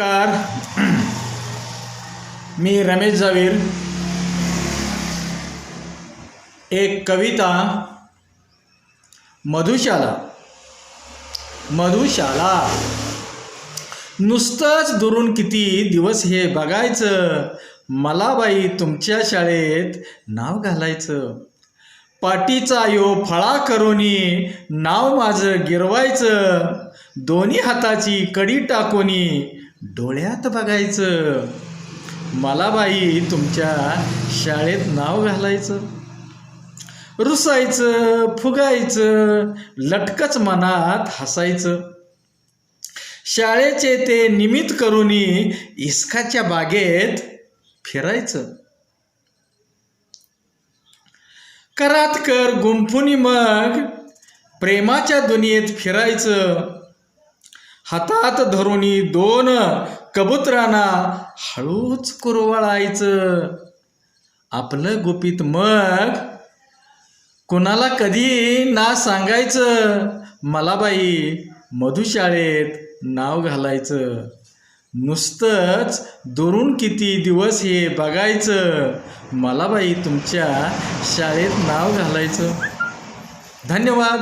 नमस्कार. मी रमेश जावीर. एक कविता. मधुशाला. मधुशाला. नुसतंच दुरून किती दिवस हे बघायचं? मला बाई तुमच्या शाळेत नाव घालायचं. पाटीचा यो फळा करोनी नाव माझं गिरवायचं. दोन्ही हाताची कडी टाकोनी डोळ्यात बघायचं. मला बाई तुमच्या शाळेत नाव घालायचं. रुसायचं फुगायचं लटकच मनात हसायचं. शाळेचे ते निमित्त करूनी इस्काच्या बागेत फिरायचं. करात कर गुंफुनी मग प्रेमाच्या दुनियेत फिरायचं. हातात धरूनी दोन कबुतरांना हळूच कुरवळायचं. आपलं गुपित मग कुणाला कधी ना सांगायचं? मला बाई मधुशाळेत नाव घालायचं. नुसतंच दुरून किती दिवस हे बघायचं? मला बाई तुमच्या शाळेत नाव घालायचं. धन्यवाद.